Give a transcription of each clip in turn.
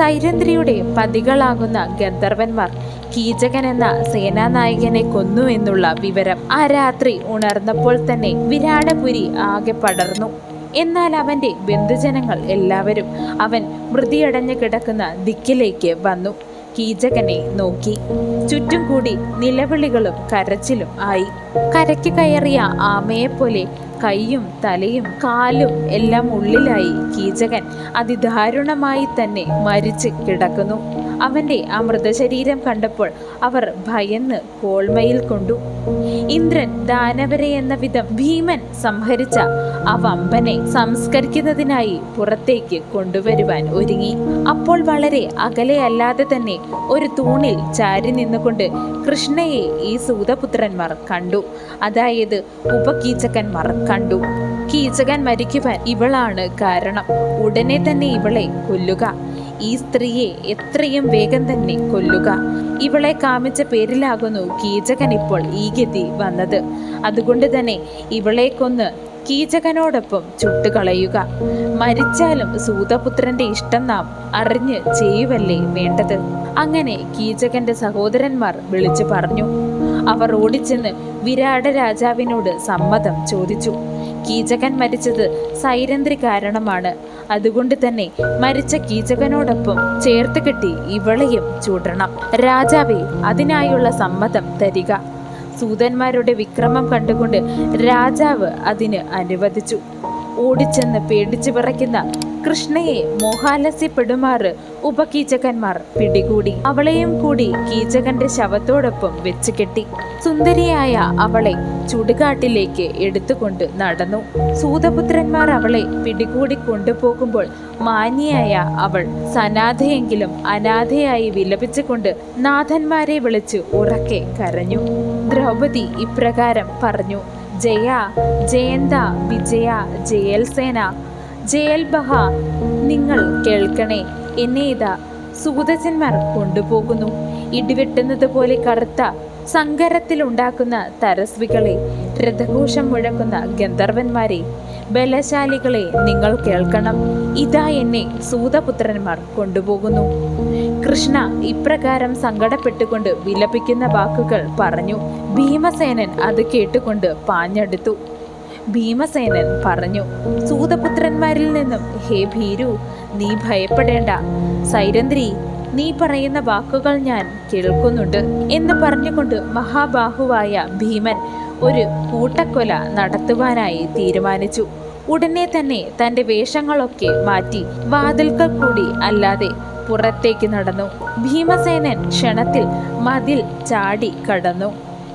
സൈരന്ധ്രിയുടെ പതികളാകുന്ന ഗന്ധർവന്മാർ കീചകൻ എന്ന സേനാനായകനെ കൊന്നു എന്നുള്ള വിവരം ആ രാത്രി ഉണർന്നപ്പോൾ തന്നെ വിരാടപുരി ആകെ പടർന്നു. എന്നാൽ അവന്റെ ബന്ധുജനങ്ങൾ എല്ലാവരും അവൻ മൃതിയടഞ്ഞു കിടക്കുന്ന ദിക്കിലേക്ക് വന്നു. കീചകനെ നോക്കി. ചുറ്റും കൂടി നിലവിളികളും കരച്ചിലും ആയി. കരയ്ക്ക് കയറിയ ആമയെപ്പോലെ കൈയും തലയും കാലും എല്ലാം ഉള്ളിലായി കീചകൻ അതിദാരുണമായി തന്നെ മരിച്ച് കിടക്കുന്നു. അവന്റെ ആ മൃതശരീരം കണ്ടപ്പോൾ അവർ ഭയന്ന് കോൾമയിൽ കൊണ്ടു. ഇന്ദ്രൻ ദാനവരെ എന്ന വിധം ഭീമൻ സംഹരിച്ച ആ വമ്പനെ സംസ്കരിക്കുന്നതിനായി പുറത്തേക്ക് കൊണ്ടുവരുവാൻ ഒരുങ്ങി. അപ്പോൾ വളരെ അകലെയല്ലാതെ തന്നെ ഒരു തൂണിൽ ചാരി നിന്നുകൊണ്ട് കൃഷ്ണയെ ഈ സൂതപുത്രന്മാർ കണ്ടു. അതായത് ഉപകീചകന്മാർ കണ്ടു. കീചകൻ മരിക്കുവാൻ ഇവളാണ് കാരണം. ഉടനെ തന്നെ ഇവളെ കൊല്ലുക. ഈ സ്ത്രീയെ എത്രയും വേഗം തന്നെ കൊല്ലുക. ഇവളെ കാമിച്ച പേരിലാകുന്നു കീചകൻ ഇപ്പോൾ ഈ ഗതി വന്നത്. അതുകൊണ്ട് തന്നെ ഇവളെ കൊന്ന് കീചകനോടൊപ്പം ചുട്ടുകളയുക. മരിച്ചാലും സൂതപുത്രന്റെ ഇഷ്ടം നാം അറിഞ്ഞ് ചെയ്യുവല്ലേ വേണ്ടത്? അങ്ങനെ കീചകന്റെ സഹോദരന്മാർ വിളിച്ചു പറഞ്ഞു. അവർ ഓടിച്ചെന്ന് വിരാട രാജാവിനോട് സമ്മതം ചോദിച്ചു. കീചകൻ മരിച്ചത് സൈരന്ധ്രി കാരണമാണ്. അതുകൊണ്ട് തന്നെ മരിച്ച കീചകനോടൊപ്പം ചേർത്ത് കെട്ടി ഇവളെയും ചൂടണം. രാജാവെ അതിനായുള്ള സമ്മതം തരിക. സൂതന്മാരുടെ വിക്രമം കണ്ടുകൊണ്ട് രാജാവ് അതിന് അനുവദിച്ചു. ഓടിച്ചെന്ന് പേടിച്ചു വിറയ്ക്കുന്ന കൃഷ്ണയെ മോഹാലസ്യപ്പെടുമാറ് ഉപകീചകന്മാർ പിടികൂടി. അവളെയും കൂടി കീചകന്റെ ശവത്തോടൊപ്പം വെച്ച് കെട്ടി. സുന്ദരിയായ അവളെ ചുടുകാട്ടിലേക്ക് എടുത്തുകൊണ്ട് നടന്നു. സൂതപുത്രന്മാർ അവളെ പിടികൂടി കൊണ്ടുപോകുമ്പോൾ മാന്യയായ അവൾ സനാഥയെങ്കിലും അനാഥയായി വിലപിച്ചുകൊണ്ട് നാഥന്മാരെ വിളിച്ച് ഉറക്കെ കരഞ്ഞു. ദ്രൗപദി ഇപ്രകാരം പറഞ്ഞു ജയ ജയന്ത വിജയ ജയൽസേന ജയൽബഹ നിങ്ങൾ കേൾക്കണേ. എന്നെ ഇതാ സൂതജന്മാർ കൊണ്ടുപോകുന്നു. ഇടിവെട്ടുന്നത് പോലെ കറുത്ത സങ്കരത്തിലുണ്ടാക്കുന്ന തരസ്വികളെ രഥഘോഷം മുഴക്കുന്ന ഗന്ധർവന്മാരെ ബലശാലികളെ നിങ്ങൾ കേൾക്കണം. ഇതാ എന്നെ സൂതപുത്രന്മാർ കൊണ്ടുപോകുന്നു. കൃഷ്ണ ഇപ്രകാരം സങ്കടപ്പെട്ടുകൊണ്ട് വിലപിക്കുന്ന വാക്കുകൾ പറഞ്ഞു. ഭീമസേനൻ അത് കേട്ടുകൊണ്ട് പാഞ്ഞെടുത്തു. ഭീമസേനൻ പറഞ്ഞു സൂതപുത്രന്മാരിൽ നിന്നും ഹേ ഭീരു നീ ഭയപ്പെടേണ്ട. സൈരന്ധ്രി നീ പറയുന്ന വാക്കുകൾ ഞാൻ കേൾക്കുന്നുണ്ട് എന്ന് പറഞ്ഞുകൊണ്ട് മഹാബാഹുവായ ഭീമൻ ഒരു കൂട്ടക്കൊല നടത്തുവാനായി തീരുമാനിച്ചു. ഉടനെ തന്നെ തന്റെ വേഷങ്ങളൊക്കെ മാറ്റി വാതിൽക്കൽ കൂടി അല്ലാതെ പുറത്തേക്ക് നടന്നു. ഭീമസേനൻ ക്ഷണത്തിൽ മതിൽ ചാടി കടന്നു.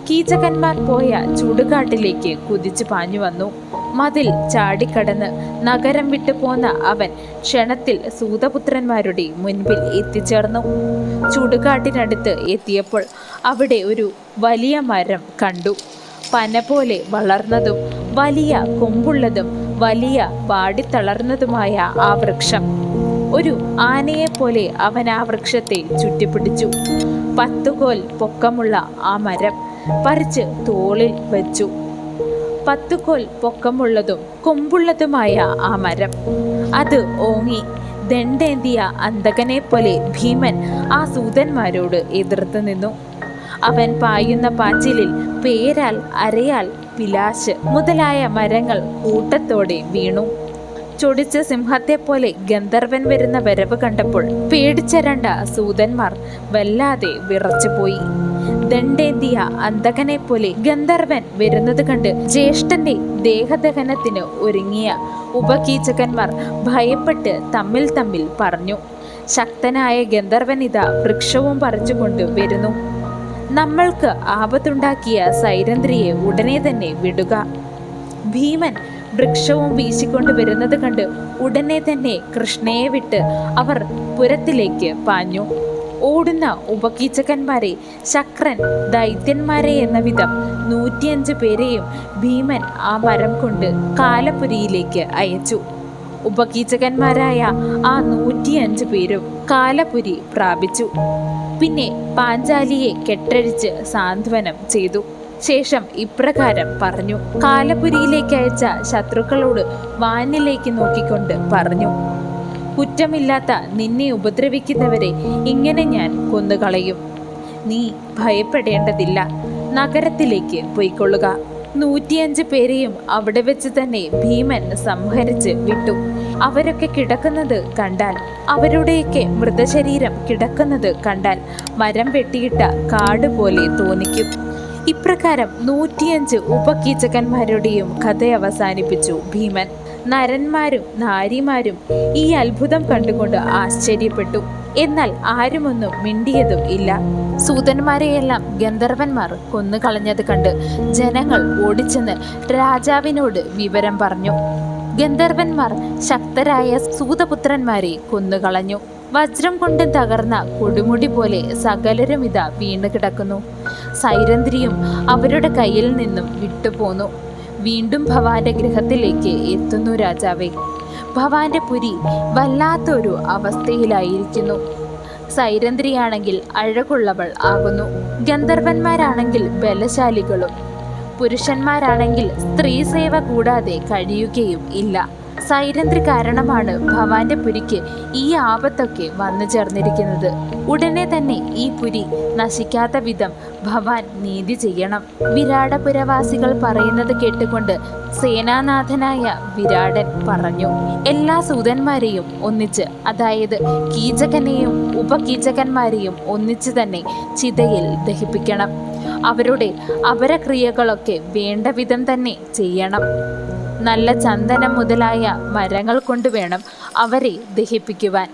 കീചകന്മാർ പോയ ചുടുകാട്ടിലേക്ക് കുതിച്ചു പാഞ്ഞു വന്നു. മതിൽ ചാടിക്കടന്ന് നഗരം വിട്ടു പോന്ന അവൻ ക്ഷണത്തിൽ സൂതപുത്രന്മാരുടെ മുൻപിൽ എത്തിച്ചേർന്നു. ചുടുകാട്ടിനടുത്ത് എത്തിയപ്പോൾ അവിടെ ഒരു വലിയ മരം കണ്ടു. പന പോലെ വളർന്നതും വലിയ കൊമ്പുള്ളതും വലിയ വാടിത്തളർന്നതുമായ ആ വൃക്ഷം. ഒരു ആനയെ പോലെ അവൻ ആ വൃക്ഷത്തെ ചുറ്റിപ്പിടിച്ചു. പത്തുകോൽ പൊക്കമുള്ള ആ മരം. പറിച്ച് തോളിൽ വെച്ചു. പത്തുകോൽ പൊക്കമുള്ളതും കൊമ്പുള്ളതുമായ ആ മരം. അത് ഓങ്ങി ദണ്ഡേന്തിയ അന്തകനെ പോലെ ഭീമൻ ആ സൂതന്മാരോട് എതിർത്ത് നിന്നു. അവൻ പായുന്ന പാച്ചിലിൽ പേരാൽ അരയാൽ പിലാശ് മുതലായ മരങ്ങൾ കൂട്ടത്തോടെ വീണു. ചൊടിച്ച സിംഹത്തെപ്പോലെ ഗന്ധർവൻ വരുന്ന വരവ് കണ്ടപ്പോൾ പേടിച്ചരണ്ട സൂതന്മാർ വല്ലാതെ വിറച്ചുപോയി. ദണ്ഡേന്തിയ അന്തകനെ പോലെ ഗന്ധർവൻ വരുന്നത് കണ്ട് ജ്യേഷ്ഠന്റെ ദേഹദഹനത്തിന് ഒരുങ്ങിയ ഉപകീചകന്മാർ ഭയപ്പെട്ട് തമ്മിൽ തമ്മിൽ പറഞ്ഞു ശക്തനായ ഗന്ധർവൻ ഇതാ വൃക്ഷവും പറിച്ചുകൊണ്ട് വരുന്നു. നമ്മൾക്ക് ആപത്തുണ്ടാക്കിയ സൈരന്ധ്രിയെ ഉടനെ തന്നെ വിടുക. ഭീമൻ വൃക്ഷവും വീശിക്കൊണ്ട് വരുന്നത് കണ്ട് ഉടനെ തന്നെ കൃഷ്ണയെ വിട്ട് അവർ പുരത്തിലേക്ക് പാഞ്ഞു. ഓടുന്ന ഉപകീചകന്മാരെ ശക്രൻ ദൈത്യന്മാരെ എന്ന വിധം നൂറ്റിയഞ്ച് പേരെയും ഭീമൻ ആ മരം കൊണ്ട് കാലപുരിയിലേക്ക് അയച്ചു. ഉപകീചകന്മാരായ ആ നൂറ്റിയഞ്ച് പേരും കാലപുരി പ്രാപിച്ചു. പിന്നെ പാഞ്ചാലിയെ കെട്ടഴിച്ച് സാന്ത്വനം ചെയ്തു. ശേഷം ഇപ്രകാരം പറഞ്ഞു. കാലപുരിയിലേക്ക് അയച്ച ശത്രുക്കളോട് വാനിലേക്ക് നോക്കിക്കൊണ്ട് പറഞ്ഞു. കുറ്റമില്ലാത്ത നിന്നെ ഉപദ്രവിക്കുന്നവരെ ഇങ്ങനെ ഞാൻ കൊന്നുകളയും. നീ ഭയപ്പെടേണ്ടതില്ല. നഗരത്തിലേക്ക് പോയിക്കൊള്ളുക. നൂറ്റിയഞ്ച് പേരെയും അവിടെ വെച്ച് തന്നെ ഭീമൻ സംഹരിച്ച് വിട്ടു. അവരൊക്കെ കിടക്കുന്നത് കണ്ടാൽ അവരുടെയൊക്കെ മൃതശരീരം കിടക്കുന്നത് കണ്ടാൽ മരം വെട്ടിയിട്ട കാട് പോലെ തോന്നിക്കും. ഇപ്രകാരം നൂറ്റിയഞ്ച് ഉപകീചകന്മാരുടെയും കഥ അവസാനിപ്പിച്ചു ഭീമൻ. നരന്മാരും നാരിമാരും ഈ അത്ഭുതം കണ്ടുകൊണ്ട് ആശ്ചര്യപ്പെട്ടു. എന്നാൽ ആരുമൊന്നും മിണ്ടിയതും ഇല്ല. സൂതന്മാരെയെല്ലാം ഗന്ധർവന്മാർ കൊന്നുകളഞ്ഞത് കണ്ട് ജനങ്ങൾ ഓടിച്ചെന്ന് രാജാവിനോട് വിവരം പറഞ്ഞു. ഗന്ധർവന്മാർ ശക്തരായ സൂതപുത്രന്മാരെ കൊന്നുകളഞ്ഞു. വജ്രം കൊണ്ട് തകർന്ന കൊടുമുടി പോലെ സകലരും ഇതാ വീണ് കിടക്കുന്നു. സൈരന്ധ്രിയും അവരുടെ കയ്യിൽ നിന്നും വിട്ടുപോന്നു. വീണ്ടും ഭവാന്റെ ഗൃഹത്തിലേക്ക് എത്തുന്നു രാജാവേ. ഭവാന്റെ പുരി വല്ലാത്തൊരു അവസ്ഥയിലായിരിക്കുന്നു. സൈരന്ധ്രിയാണെങ്കിൽ അഴകുള്ളവൾ ആകുന്നു. ഗന്ധർവന്മാരാണെങ്കിൽ ബലശാലികളും പുരുഷന്മാരാണെങ്കിൽ സ്ത്രീ സേവ കൂടാതെ കഴിയുകയും ഇല്ല. സൈരന്ധ്രി കാരണമാണ് ഭവാന്റെ പുരിക്ക് ഈ ആപത്തൊക്കെ വന്നു ചേർന്നിരിക്കുന്നത്. ഉടനെ തന്നെ ഈ പുരി നശിക്കാത്ത വിധം ഭവാൻ നീതി ചെയ്യണം. വിരാടപുരവാസികൾ പറയുന്നത് കേട്ടുകൊണ്ട് സേനാനാഥനായ വിരാടൻ പറഞ്ഞു എല്ലാ സൂതന്മാരെയും ഒന്നിച്ച് അതായത് കീചകനെയും ഉപകീചകന്മാരെയും ഒന്നിച്ച് തന്നെ ചിതയിൽ ദഹിപ്പിക്കണം. അവരുടെ അപരക്രിയകളൊക്കെ വേണ്ട വിധം തന്നെ ചെയ്യണം. നല്ല ചന്ദനം മുതലായ മരങ്ങൾ കൊണ്ട് വേണം അവരെ ദഹിപ്പിക്കുവാൻ.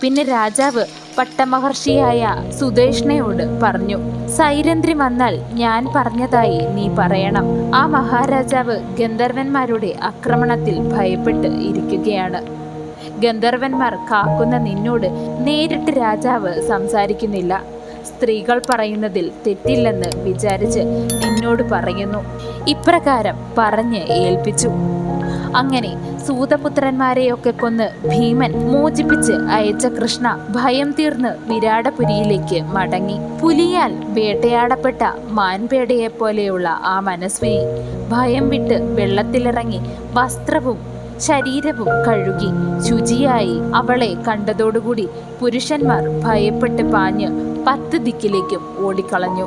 പിന്നെ രാജാവ് പട്ടമഹർഷിയായ സുദേഷ്ണയോട് പറഞ്ഞു സൈരന്ധ്രി വന്നാൽ ഞാൻ പറഞ്ഞതായി നീ പറയണം ആ മഹാരാജാവ് ഗന്ധർവന്മാരുടെ ആക്രമണത്തിൽ ഭയപ്പെട്ട് ഇരിക്കുകയാണ്. ഗന്ധർവന്മാർ കാക്കുന്ന നിന്നോട് നേരിട്ട് രാജാവ് സംസാരിക്കുന്നില്ല. സ്ത്രീകൾ പറയുന്നതിൽ തെറ്റില്ലെന്ന് വിചാരിച്ച് നിന്നോട് പറയുന്നു ഇപ്രകാരം പറഞ്ഞ് ഏൽപ്പിച്ചു. അങ്ങനെ സൂതപുത്രന്മാരെയൊക്കെ കൊന്ന് ഭീമൻ മോചിപ്പിച്ച് അയച്ച കൃഷ്ണ ഭയം തീർന്ന് വിരാടപുരിയിലേക്ക് മടങ്ങി. പുലിയാൽ വേട്ടയാടപ്പെട്ട മാൻപേടയെ പോലെയുള്ള ആ മനസ്വിനി ഭയം വിട്ട് വെള്ളത്തിലിറങ്ങി വസ്ത്രവും ശരീരവും കഴുകി ശുചിയായി അവളെ കണ്ടതോടുകൂടി പുരുഷന്മാർ ഭയപ്പെട്ട് പാഞ്ഞ് പത്ത് ദിക്കിലേക്കും ഓടിക്കളഞ്ഞു.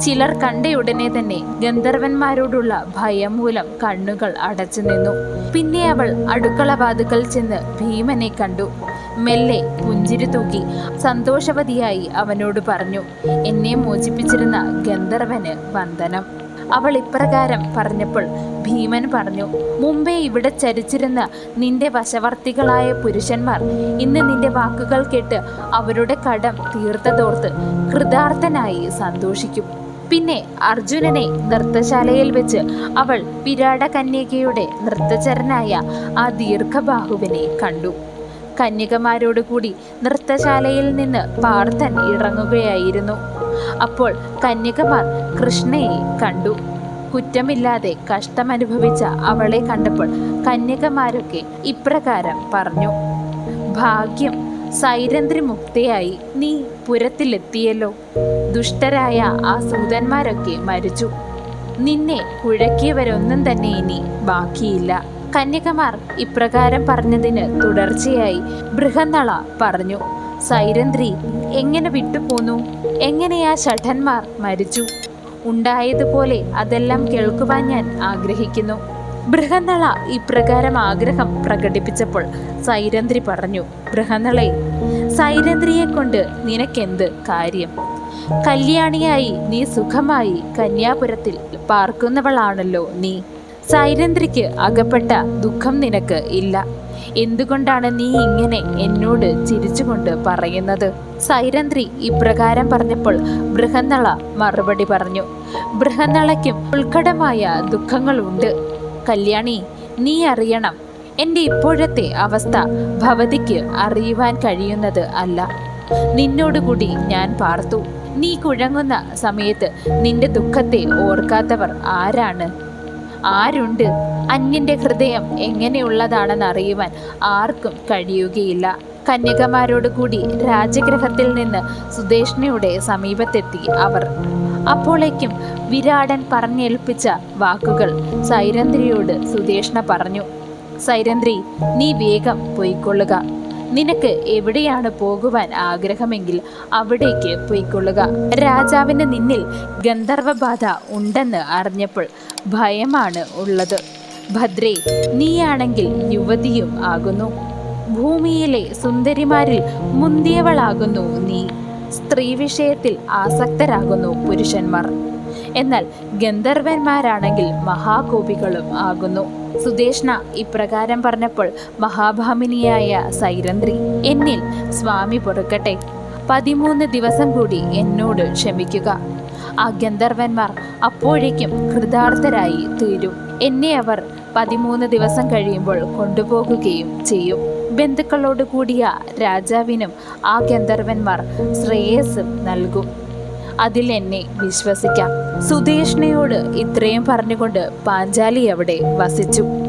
ചിലർ കണ്ടയുടനെ തന്നെ ഗന്ധർവന്മാരോടുള്ള ഭയം മൂലം കണ്ണുകൾ അടച്ചു നിന്നു. പിന്നെ അവൾ അടുക്കള വാതുക്കൽ ചെന്ന് ഭീമനെ കണ്ടു. മെല്ലെ പുഞ്ചിരി തൂക്കി സന്തോഷവതിയായി അവനോട് പറഞ്ഞു എന്നെ മോചിപ്പിച്ചിരുന്ന ഗന്ധർവന് വന്ദനം. അവൾ ഇപ്രകാരം പറഞ്ഞപ്പോൾ ഭീമൻ പറഞ്ഞു മുമ്പേ ഇവിടെ ചരിച്ചിരുന്ന നിന്റെ വശവർത്തികളായ പുരുഷന്മാർ ഇന്ന് നിന്റെ വാക്കുകൾ കേട്ട് അവരുടെ കടം തീർത്തതോർത്ത് കൃതാർത്ഥനായി സന്തോഷിക്കും. പിന്നെ അർജുനനെ നൃത്തശാലയിൽ വെച്ച് അവൾ വിരാട കന്യകയുടെ നൃത്തചരനായ ആ ദീർഘബാഹുവിനെ കണ്ടു. കന്യകമാരോട് കൂടി നൃത്തശാലയിൽ നിന്ന് പാർത്ഥൻ ഇറങ്ങുകയായിരുന്നു. അപ്പോൾ കന്യകമാർ കൃഷ്ണയെ കണ്ടു. കുറ്റമില്ലാതെ കഷ്ടമനുഭവിച്ച അവളെ കണ്ടപ്പോൾ കന്യകമാരൊക്കെ ഇപ്രകാരം പറഞ്ഞു. ഭാഗ്യം സൈരന്ധ്രി മുക്തയായി നീ പുരത്തിലെത്തിയല്ലോ. ദുഷ്ടരായ ആ സൂതന്മാരൊക്കെ മരിച്ചു. നിന്നെ കുഴക്കിയവരൊന്നും തന്നെ ഇനി ബാക്കിയില്ല. കന്യകമാർ ഇപ്രകാരം പറഞ്ഞതിന് തുടർച്ചയായി ബൃഹന്നള പറഞ്ഞു സൈരന്ധ്രി എങ്ങനെ വിട്ടുപോന്നു? എങ്ങനെയാ ഷഠന്മാർ മരിച്ചു? ഉണ്ടായതുപോലെ അതെല്ലാം കേൾക്കുവാൻ ഞാൻ ആഗ്രഹിക്കുന്നു. ബൃഹന്നള ഇപ്രകാരം ആഗ്രഹം പ്രകടിപ്പിച്ചപ്പോൾ സൈരന്ധ്രി പറഞ്ഞു ബൃഹന്നളെ സൈരന്ധ്രിയെ കൊണ്ട് നിനക്കെന്ത് കാര്യം? കല്യാണിയായി നീ സുഖമായി കന്യാപുരത്തിൽ പാർക്കുന്നവളാണല്ലോ നീ. സൈരന്ധ്രിക്ക് അകപ്പെട്ട ദുഃഖം നിനക്ക് ഇല്ല. എന്തുകൊണ്ടാണ് നീ ഇങ്ങനെ എന്നോട് ചിരിച്ചുകൊണ്ട് പറയുന്നത്? സൈരന്ധ്രി ഇപ്രകാരം പറഞ്ഞപ്പോൾ ബൃഹന്നള മറുപടി പറഞ്ഞു. ബൃഹന്നളയ്ക്കും ഉത്കടമായ ദുഃഖങ്ങളുണ്ട്. കല്യാണി നീ അറിയണം എന്റെ ഇപ്പോഴത്തെ അവസ്ഥ ഭവതിക്ക് അറിയുവാൻ കഴിയുന്നത് അല്ല. നിന്നോടുകൂടി ഞാൻ പാർത്തു. നീ കുഴങ്ങുന്ന സമയത്ത് നിന്റെ ദുഃഖത്തെ ഓർക്കാത്തവർ ആരാണ്? ആരുണ്ട്? അന്യന്റെ ഹൃദയം എങ്ങനെയുള്ളതാണെന്ന് അറിയുവാൻ ആർക്കും കഴിയുകയില്ല. കന്യകമാരോട് കൂടി രാജഗൃഹത്തിൽ നിന്ന് സുദേഷ്ണയുടെ സമീപത്തെത്തി അവർ. അപ്പോഴേക്കും വിരാടൻ പറഞ്ഞേൽപ്പിച്ച വാക്കുകൾ സൈരന്ധ്രിയോട് സുദേഷ്ണ പറഞ്ഞു സൈരന്ധ്രി നീ വേഗം പൊയ്ക്കൊള്ളുക. നിനക്ക് എവിടെയാണ് പോകുവാൻ ആഗ്രഹമെങ്കിൽ അവിടേക്ക് പോയിക്കൊള്ളുക. രാജാവിന് നിന്നിൽ ഗന്ധർവബാധ ഉണ്ടെന്ന് അറിഞ്ഞപ്പോൾ ഭയമാണ് ഉള്ളത്. ഭദ്രേ നീയാണെങ്കിൽ യുവതിയും ആകുന്നു. ഭൂമിയിലെ സുന്ദരിമാരിൽ മുന്തിയവളാകുന്നു നീ. സ്ത്രീ വിഷയത്തിൽ ആസക്തരാകുന്നു പുരുഷന്മാർ. എന്നാൽ ഗന്ധർവന്മാരാണെങ്കിൽ മഹാകോപികളും ആകുന്നു. സുദേഷ്ണ ഇപ്രകാരം പറഞ്ഞപ്പോൾ മഹാഭാമിനിയായ സൈരന്ത്രി എന്നിൽ സ്വാമി പൊറുക്കട്ടെ. പതിമൂന്ന് ദിവസം കൂടി എന്നോട് ക്ഷമിക്കുക. ആ ഗന്ധർവന്മാർ അപ്പോഴേക്കും കൃതാർത്ഥരായി തീരും. എന്നെ അവർ പതിമൂന്ന് ദിവസം കഴിയുമ്പോൾ കൊണ്ടുപോകുകയും ചെയ്യും. ബന്ധുക്കളോട് കൂടിയ രാജാവിനും ആ ഗന്ധർവന്മാർ ശ്രേയസ്സും നൽകും. അതിൽ എന്നെ വിശ്വസിക്കാം. സുദേഷ്ണയോട് ഇത്രയും പറഞ്ഞുകൊണ്ട് പാഞ്ചാലി അവിടെ വസിച്ചു.